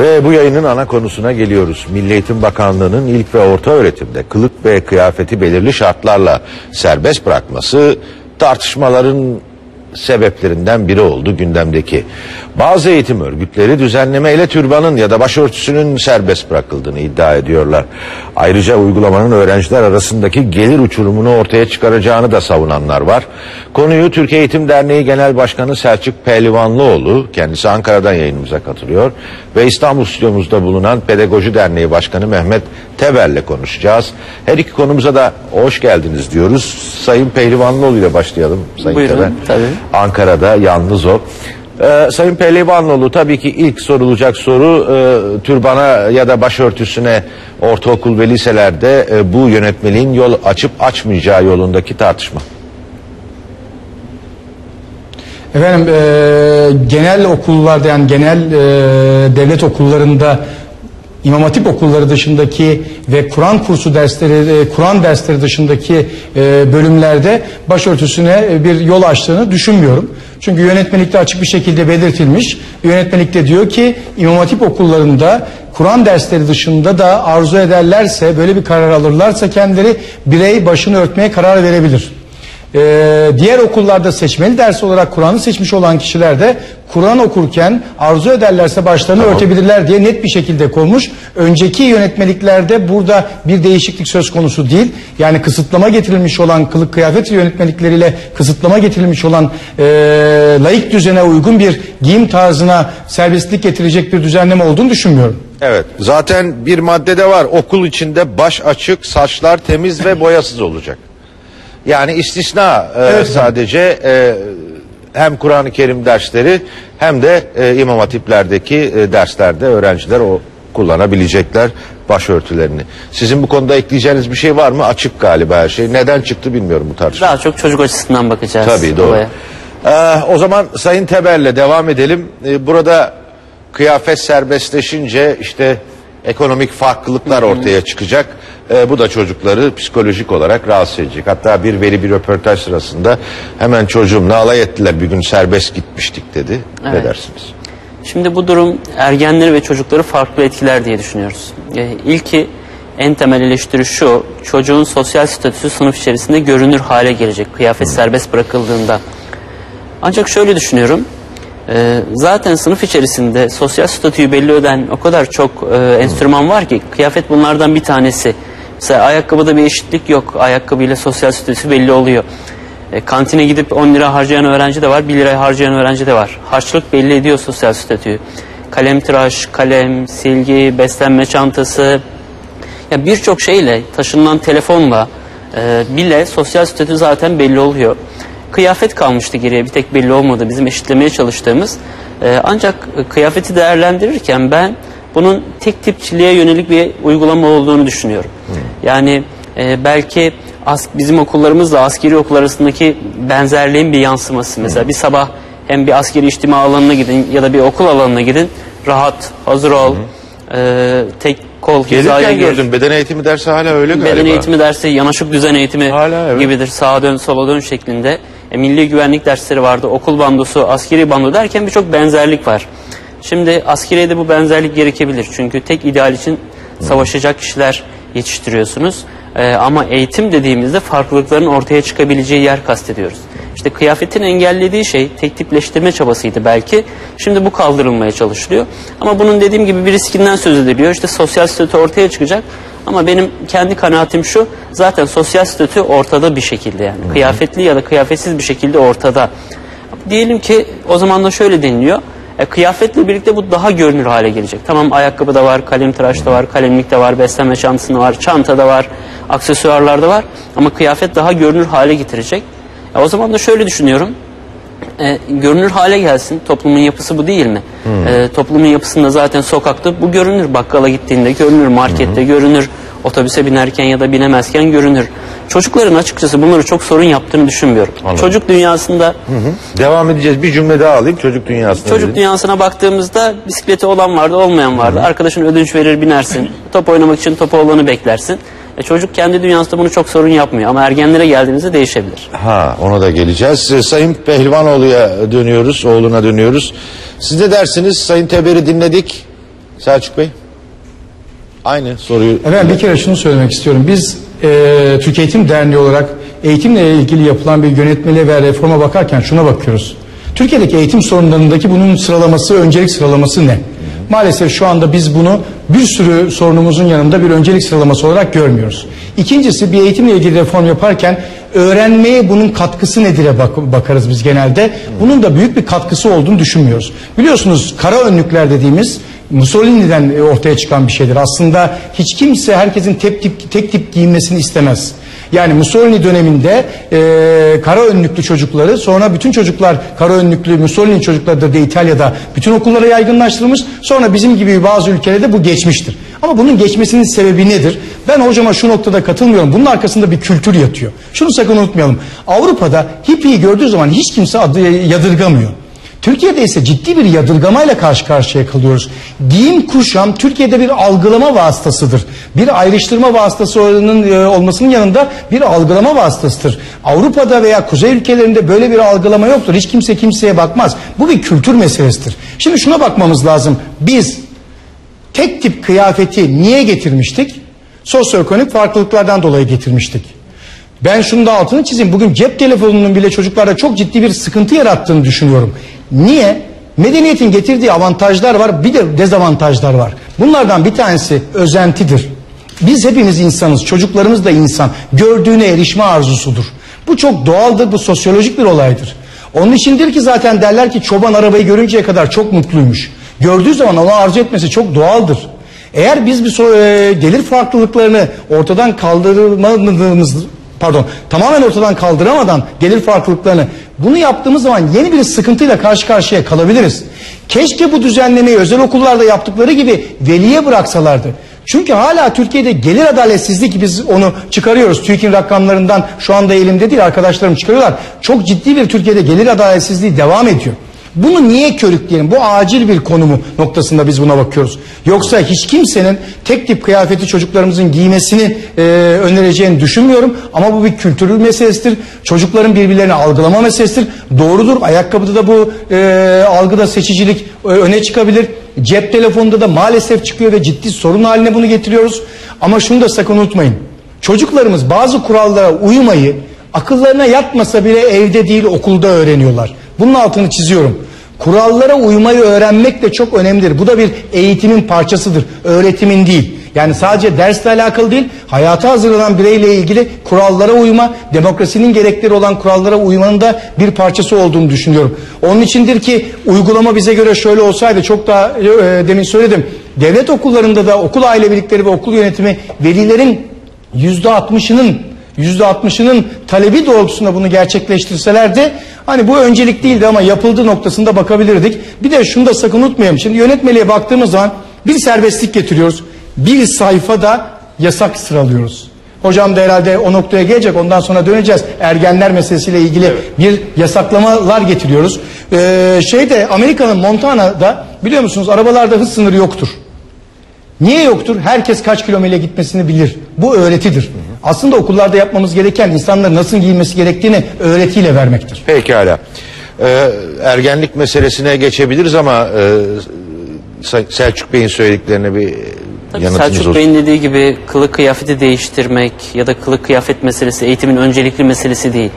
Ve bu yayının ana konusuna geliyoruz. Milli Eğitim Bakanlığı'nın ilk ve orta öğretimde kılık ve kıyafeti belirli şartlarla serbest bırakması tartışmaların sebeplerinden biri oldu gündemdeki. Bazı eğitim örgütleri düzenlemeyle türbanın ya da başörtüsünün serbest bırakıldığını iddia ediyorlar. Ayrıca uygulamanın öğrenciler arasındaki gelir uçurumunu ortaya çıkaracağını da savunanlar var. Konuyu Türkiye Eğitim Derneği Genel Başkanı Selçuk Pehlivanlıoğlu kendisi Ankara'dan yayınımıza katılıyor ve İstanbul stüdyomuzda bulunan Pedagoji Derneği Başkanı Mehmet Teber'le konuşacağız. Her iki konumuza da hoş geldiniz diyoruz. Sayın Pehlivanlıoğlu ile başlayalım Sayın Buyurun, Teber. tabii. Ankara'da yalnız o. Ee, Sayın Pehlivanlıoğlu tabii ki ilk sorulacak soru e, türbana ya da başörtüsüne ortaokul ve liselerde e, bu yönetmeliğin yol açıp açmayacağı yolundaki tartışma. Efendim e, genel okullarda yani genel e, devlet okullarında İmam Hatip okulları dışındaki ve Kur'an kursu dersleri, e, Kur'an dersleri dışındaki e, bölümlerde başörtüsüne e, bir yol açtığını düşünmüyorum. Çünkü yönetmelikte açık bir şekilde belirtilmiş. Yönetmelikte diyor ki İmam Hatip okullarında Kur'an dersleri dışında da arzu ederlerse, böyle bir karar alırlarsa kendileri birey başını örtmeye karar verebilir. Ee, diğer okullarda seçmeli ders olarak Kur'an'ı seçmiş olan kişiler de Kur'an okurken arzu ederlerse başlarını örtebilirler diye net bir şekilde konmuş. Önceki yönetmeliklerde burada bir değişiklik söz konusu değil. Yani kısıtlama getirilmiş olan kılık kıyafet yönetmelikleriyle kısıtlama getirilmiş olan e, laik düzene uygun bir giyim tarzına serbestlik getirecek bir düzenleme olduğunu düşünmüyorum. Evet zaten bir maddede var okul içinde baş açık saçlar temiz ve boyasız olacak. Yani istisna e, Evet. sadece e, hem Kur'an-ı Kerim dersleri hem de e, İmam Hatiplerdeki e, derslerde öğrenciler o kullanabilecekler başörtülerini. Sizin bu konuda ekleyeceğiniz bir şey var mı? Açık galiba her şey. Neden çıktı bilmiyorum bu tartışma. Daha çok çocuk açısından bakacağız. Tabii doğru. olaya. Ee, o zaman Sayın Teber'le devam edelim. Ee, burada kıyafet serbestleşince işte ekonomik farklılıklar ortaya çıkacak. Ee, bu da çocukları psikolojik olarak rahatsız edecek. Hatta bir veri bir röportaj sırasında hemen çocuğumla alay ettiler. Bir gün serbest gitmiştik dedi. Ne Evet. dersiniz? Şimdi bu durum ergenleri ve çocukları farklı etkiler diye düşünüyoruz. E, ilki en temel eleştiri şu, çocuğun sosyal statüsü sınıf içerisinde görünür hale gelecek kıyafet serbest bırakıldığında. Ancak şöyle düşünüyorum, e, zaten sınıf içerisinde sosyal statüyü belli eden o kadar çok e, enstrüman var ki kıyafet bunlardan bir tanesi. Mesela ayakkabıda bir eşitlik yok, ayakkabıyla sosyal statüsü belli oluyor. E, kantine gidip 10 lira harcayan öğrenci de var, 1 lira harcayan öğrenci de var. Harçlık belli ediyor sosyal statüyü. Kalem tıraş, kalem, silgi, beslenme çantası, ya birçok şeyle, taşınılan telefonla e, bile sosyal statü zaten belli oluyor. Kıyafet kalmıştı geriye bir tek belli olmadı bizim eşitlemeye çalıştığımız. E, ancak e, kıyafeti değerlendirirken ben bunun tek tipçiliğe yönelik bir uygulama olduğunu düşünüyorum. Yani e, belki as, bizim okullarımızla askeri okul arasındaki benzerliğin bir yansıması. Mesela bir sabah hem bir askeri içtima alanına gidin ya da bir okul alanına gidin. Rahat, hazır ol, e, tek kol hizaya gir. gördüm beden eğitimi dersi hala öyle galiba. Beden eğitimi dersi yanaşık düzen eğitimi Hala, evet. gibidir. Sağa dön sola dön şeklinde. E, milli güvenlik dersleri vardı. Okul bandosu, askeri bando derken birçok benzerlik var. Şimdi askeriyede bu benzerlik gerekebilir. Çünkü tek ideal için savaşacak kişiler yetiştiriyorsunuz. E, ama eğitim dediğimizde farklılıkların ortaya çıkabileceği yer kastediyoruz. İşte kıyafetin engellediği şey tek tipleştirme çabasıydı belki. Şimdi bu kaldırılmaya çalışılıyor. Ama bunun dediğim gibi bir riskinden söz ediliyor. İşte sosyal statü ortaya çıkacak. Ama benim kendi kanaatim şu. Zaten sosyal statü ortada bir şekilde yani. Kıyafetli ya da kıyafetsiz bir şekilde ortada. Diyelim ki o zaman da şöyle deniliyor. E, kıyafetle birlikte bu daha görünür hale gelecek. Tamam ayakkabı da var, kalem tıraş da var, kalemlik de var, beslenme çantasında var, çanta da var, aksesuarlar da var. Ama kıyafet daha görünür hale getirecek. E, o zaman da şöyle düşünüyorum. E, görünür hale gelsin. Toplumun yapısı bu değil mi? E, toplumun yapısında zaten sokakta bu görünür. Bakkala gittiğinde görünür, markette görünür, otobüse binerken ya da binemezken görünür. Çocukların açıkçası bunları çok sorun yaptığını düşünmüyorum. Anladım. Çocuk dünyasında Devam edeceğiz. Bir cümle daha alayım çocuk dünyasına. Çocuk dedi. dünyasına baktığımızda bisikleti olan vardı, olmayan vardı. Arkadaşın ödünç verir binersin. Top oynamak için topu olanı beklersin. E çocuk kendi dünyasında bunu çok sorun yapmıyor ama ergenlere geldiğimizde değişebilir. Ha ona da geleceğiz. Ee, Sayın Pehlivanoğlu'ya dönüyoruz, oğluna dönüyoruz. Siz de dersiniz Sayın Teber'i dinledik. Selçuk Bey. Aynı soruyu Efendim bir kere şunu söylemek istiyorum. Biz e, Türk Eğitim Derneği olarak eğitimle ilgili yapılan bir yönetmeliğe ve reforma bakarken şuna bakıyoruz. Türkiye'deki eğitim sorunlarındaki bunun sıralaması, öncelik sıralaması ne? Maalesef şu anda biz bunu bir sürü sorunumuzun yanında bir öncelik sıralaması olarak görmüyoruz. İkincisi bir eğitimle ilgili reform yaparken öğrenmeye bunun katkısı nedir'e bak- bakarız biz genelde. Bunun da büyük bir katkısı olduğunu düşünmüyoruz. Biliyorsunuz kara önlükler dediğimiz Mussolini'den e, ortaya çıkan bir şeydir. Aslında hiç kimse herkesin tek tip, tek tip giyinmesini istemez. Yani Mussolini döneminde e, kara önlüklü çocukları sonra bütün çocuklar kara önlüklü Mussolini çocuklarıdır diye İtalya'da bütün okullara yaygınlaştırılmış. Sonra bizim gibi bazı ülkelerde bu geçmiştir. Ama bunun geçmesinin sebebi nedir? Ben hocama şu noktada katılmıyorum. Bunun arkasında bir kültür yatıyor. Şunu sakın unutmayalım. Avrupa'da hippiyi gördüğü zaman hiç kimse adı yadırgamıyor. Türkiye'de ise ciddi bir yadırgamayla karşı karşıya kalıyoruz. Giyim kuşam Türkiye'de bir algılama vasıtasıdır. Bir ayrıştırma vasıtasının e, olmasının yanında bir algılama vasıtasıdır. Avrupa'da veya kuzey ülkelerinde böyle bir algılama yoktur. Hiç kimse kimseye bakmaz. Bu bir kültür meselesidir. Şimdi şuna bakmamız lazım. Biz tek tip kıyafeti niye getirmiştik? Sosyoekonomik farklılıklardan dolayı getirmiştik. Ben şunu da altını çizeyim. Bugün cep telefonunun bile çocuklarda çok ciddi bir sıkıntı yarattığını düşünüyorum. Niye? Medeniyetin getirdiği avantajlar var, bir de dezavantajlar var. Bunlardan bir tanesi özentidir. Biz hepimiz insanız, çocuklarımız da insan. Gördüğüne erişme arzusudur. Bu çok doğaldır, bu sosyolojik bir olaydır. Onun içindir ki zaten derler ki çoban arabayı görünceye kadar çok mutluymuş. Gördüğü zaman onu arzu etmesi çok doğaldır. Eğer biz bir so- e, gelir farklılıklarını ortadan kaldırmadığımız pardon tamamen ortadan kaldıramadan gelir farklılıklarını bunu yaptığımız zaman yeni bir sıkıntıyla karşı karşıya kalabiliriz. Keşke bu düzenlemeyi özel okullarda yaptıkları gibi veliye bıraksalardı. Çünkü hala Türkiye'de gelir adaletsizlik biz onu çıkarıyoruz. TÜİK'in rakamlarından şu anda elimde değil arkadaşlarım çıkarıyorlar. Çok ciddi bir Türkiye'de gelir adaletsizliği devam ediyor. Bunu niye körükleyelim? Bu acil bir konumu noktasında biz buna bakıyoruz. Yoksa hiç kimsenin tek tip kıyafeti çocuklarımızın giymesini e, önereceğini düşünmüyorum. Ama bu bir kültürel meselesidir. Çocukların birbirlerini algılama meselesidir. Doğrudur. Ayakkabıda da bu e, algıda seçicilik e, öne çıkabilir. Cep telefonunda da maalesef çıkıyor ve ciddi sorun haline bunu getiriyoruz. Ama şunu da sakın unutmayın. Çocuklarımız bazı kurallara uymayı akıllarına yatmasa bile evde değil okulda öğreniyorlar. Bunun altını çiziyorum. Kurallara uymayı öğrenmek de çok önemlidir. Bu da bir eğitimin parçasıdır. Öğretimin değil. Yani sadece dersle alakalı değil, hayata hazırlanan bireyle ilgili kurallara uyma, demokrasinin gerekleri olan kurallara uymanın da bir parçası olduğunu düşünüyorum. Onun içindir ki uygulama bize göre şöyle olsaydı çok daha e, demin söyledim. Devlet okullarında da okul aile birlikleri ve okul yönetimi velilerin yüzde altmışının yüzde altmışının talebi doğrultusunda bunu gerçekleştirselerdi hani bu öncelik değildi ama yapıldığı noktasında bakabilirdik. Bir de şunu da sakın unutmayalım. Şimdi yönetmeliğe baktığımız zaman bir serbestlik getiriyoruz. Bir sayfada yasak sıralıyoruz. Hocam da herhalde o noktaya gelecek ondan sonra döneceğiz. Ergenler meselesiyle ilgili bir yasaklamalar getiriyoruz. Ee, şeyde Amerika'nın Montana'da biliyor musunuz arabalarda hız sınırı yoktur. Niye yoktur? Herkes kaç kilometre gitmesini bilir. Bu öğretidir. Aslında okullarda yapmamız gereken insanların nasıl giyinmesi gerektiğini öğretiyle vermektir. Pekala. Ee, ergenlik meselesine geçebiliriz ama e, Selçuk Bey'in söylediklerine bir Tabii yanıtınız Selçuk olsun. Bey'in dediği gibi kılık kıyafeti değiştirmek ya da kılık kıyafet meselesi eğitimin öncelikli meselesi değil.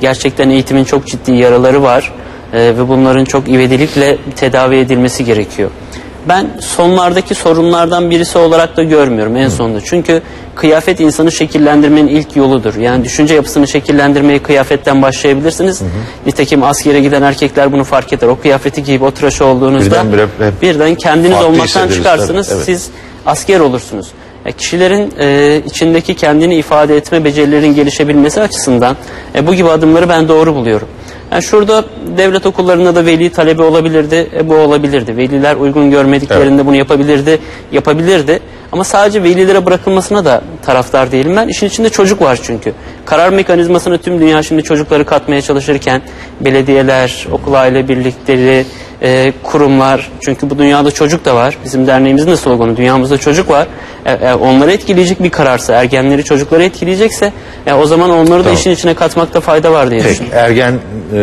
Gerçekten eğitimin çok ciddi yaraları var e, ve bunların çok ivedilikle tedavi edilmesi gerekiyor. Ben sonlardaki sorunlardan birisi olarak da görmüyorum en sonunda. Çünkü kıyafet insanı şekillendirmenin ilk yoludur. Yani düşünce yapısını şekillendirmeyi kıyafetten başlayabilirsiniz. Nitekim askere giden erkekler bunu fark eder. O kıyafeti giyip o tıraşı olduğunuzda Birdenbire hep birden kendiniz olmaktan çıkarsınız. tabii, evet. Siz asker olursunuz. E, kişilerin e, içindeki kendini ifade etme becerilerin gelişebilmesi açısından e, bu gibi adımları ben doğru buluyorum. Yani şurada devlet okullarında da veli talebi olabilirdi, e, bu olabilirdi. Veliler uygun görmediklerinde bunu yapabilirdi, yapabilirdi. Ama sadece velilere bırakılmasına da taraftar değilim ben. İşin içinde çocuk var çünkü. Karar mekanizmasını tüm dünya şimdi çocukları katmaya çalışırken belediyeler, okul aile birlikleri, e, kurumlar çünkü bu dünyada çocuk da var. Bizim derneğimizin de sloganı dünyamızda çocuk var. E, e, onları etkileyecek bir kararsa, ergenleri çocukları etkileyecekse e, o zaman onları da Tamam. işin içine katmakta fayda var diye Peki düşünüyorum. ergen e,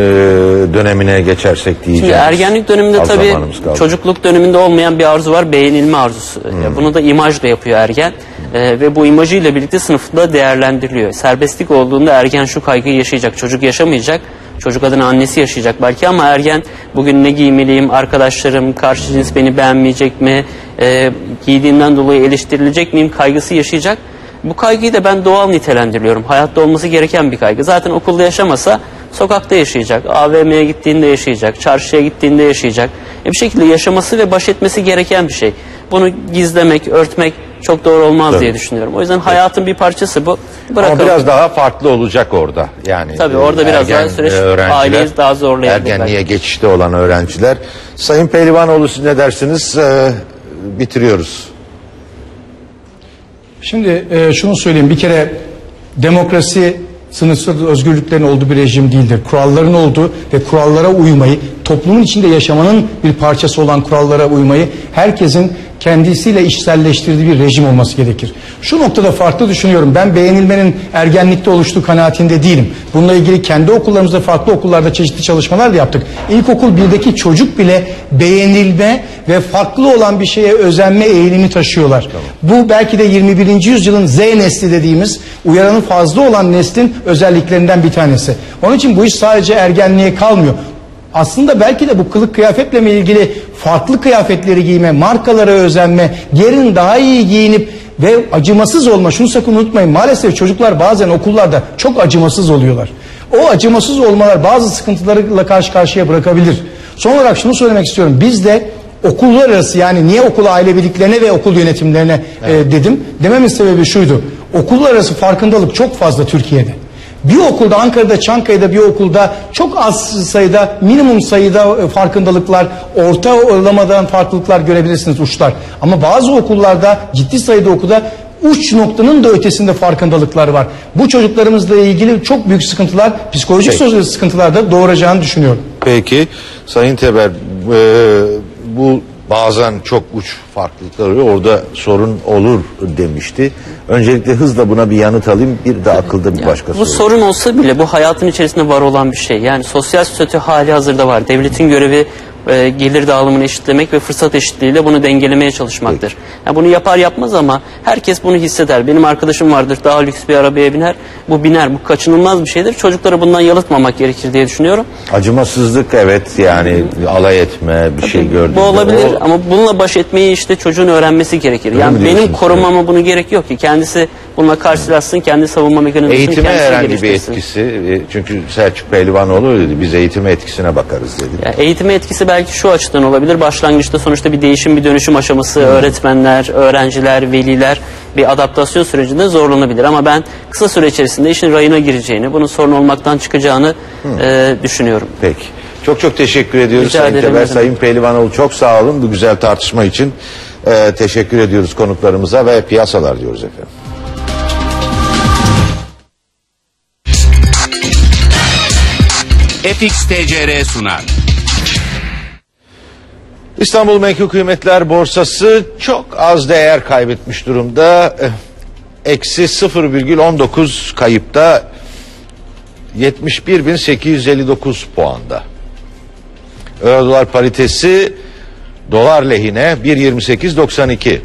dönemine geçersek. Şimdi ergenlik döneminde Az tabii zamanımız kaldı. çocukluk döneminde olmayan bir arzu var. Beğenilme arzusu. Ya Bunu da imajla yapıyor ergen. Ee, ve bu imajıyla birlikte sınıfta değerlendiriliyor. Serbestlik olduğunda ergen şu kaygıyı yaşayacak. Çocuk yaşamayacak. Çocuk adına annesi yaşayacak belki ama ergen bugün ne giymeliyim, arkadaşlarım, karşı cins beni beğenmeyecek mi, e, giydiğimden dolayı eleştirilecek miyim kaygısı yaşayacak. Bu kaygıyı da ben doğal nitelendiriyorum. Hayatta olması gereken bir kaygı. Zaten okulda yaşamasa sokakta yaşayacak, AVM'ye gittiğinde yaşayacak, çarşıya gittiğinde yaşayacak. E bir şekilde yaşaması ve baş etmesi gereken bir şey. Bunu gizlemek, örtmek çok doğru olmaz Tabii. diye düşünüyorum. O yüzden hayatın bir parçası bu. Ama Bırakalım. biraz daha farklı olacak orada. Yani Tabii, e, orada biraz daha süreç öğrenciler, aileyi daha zorlayabilir Ergenliğe belki. geçişte olan öğrenciler. Sayın Pehlivanoğlu siz ne dersiniz? E, bitiriyoruz. Şimdi e, şunu söyleyeyim bir kere demokrasi sınırsız özgürlüklerin olduğu bir rejim değildir. Kuralların olduğu ve kurallara uymayı, toplumun içinde yaşamanın bir parçası olan kurallara uymayı herkesin kendisiyle içselleştirdiği bir rejim olması gerekir. Şu noktada farklı düşünüyorum. Ben beğenilmenin ergenlikte oluştuğu kanaatinde değilim. Bununla ilgili kendi okullarımızda farklı okullarda çeşitli çalışmalar da yaptık. İlkokul birdeki çocuk bile beğenilme ve farklı olan bir şeye özenme eğilimi taşıyorlar. Bu belki de 21. yüzyılın Z nesli dediğimiz uyaranın fazla olan neslin özelliklerinden bir tanesi. Onun için bu iş sadece ergenliğe kalmıyor. Aslında belki de bu kılık kıyafetle mi ilgili farklı kıyafetleri giyme, markalara özenme, yerin daha iyi giyinip ve acımasız olma. Şunu sakın unutmayın. Maalesef çocuklar bazen okullarda çok acımasız oluyorlar. O acımasız olmalar bazı sıkıntılarla karşı karşıya bırakabilir. Son olarak şunu söylemek istiyorum. Biz de okullar arası yani niye okul aile birliklerine ve okul yönetimlerine e, dedim. Dememin sebebi şuydu. Okullar arası farkındalık çok fazla Türkiye'de. Bir okulda Ankara'da Çankaya'da bir okulda çok az sayıda minimum sayıda e, farkındalıklar orta oralamadan farklılıklar görebilirsiniz uçlar. Ama bazı okullarda ciddi sayıda okulda uç noktanın da ötesinde farkındalıklar var. Bu çocuklarımızla ilgili çok büyük sıkıntılar, psikolojik Peki. sıkıntılar da doğuracağını düşünüyorum. Peki Sayın Teber e, bu bazen çok uç farklılıklar oluyor. Orada sorun olur demişti. Öncelikle hızla buna bir yanıt alayım. Bir de akılda bir başka Bu soru. sorun olsa bile bu hayatın içerisinde var olan bir şey. Yani sosyal statü hali hazırda var. Devletin görevi e, gelir dağılımını eşitlemek ve fırsat eşitliğiyle bunu dengelemeye çalışmaktır. Yani bunu yapar yapmaz ama herkes bunu hisseder. Benim arkadaşım vardır daha lüks bir arabaya biner. Bu biner. Bu kaçınılmaz bir şeydir. Çocukları bundan yalıtmamak gerekir diye düşünüyorum. Acımasızlık evet yani alay etme bir şey gördüğünde. Bu olabilir o- ama bununla baş etmeyi işte çocuğun öğrenmesi gerekir. Öyle yani benim korumama bunu gerek yok ki. Kendisi bununla karşılaşsın, kendi savunma mekanizmasını Eğitime kendisi herhangi bir etkisi e, çünkü Selçuk Pehlivanoğlu dedi biz eğitime etkisine bakarız dedi. Ya eğitime etkisi belki şu açıdan olabilir. Başlangıçta sonuçta bir değişim, bir dönüşüm aşaması öğretmenler, öğrenciler, veliler bir adaptasyon sürecinde zorlanabilir. Ama ben kısa süre içerisinde işin rayına gireceğini, bunun sorun olmaktan çıkacağını e, düşünüyorum. Peki. Çok çok teşekkür ediyoruz Rica Sayın Teber. Sayın Pehlivanoğlu çok sağ olun bu güzel tartışma için. Ee, teşekkür ediyoruz konuklarımıza ve piyasalar diyoruz efendim. FX TCR sunar. İstanbul Menkul Kıymetler Borsası çok az değer kaybetmiş durumda. Eh, Eksi 0,19 kayıpta 71.859 puanda. Euro dolar paritesi dolar lehine 1.28.92.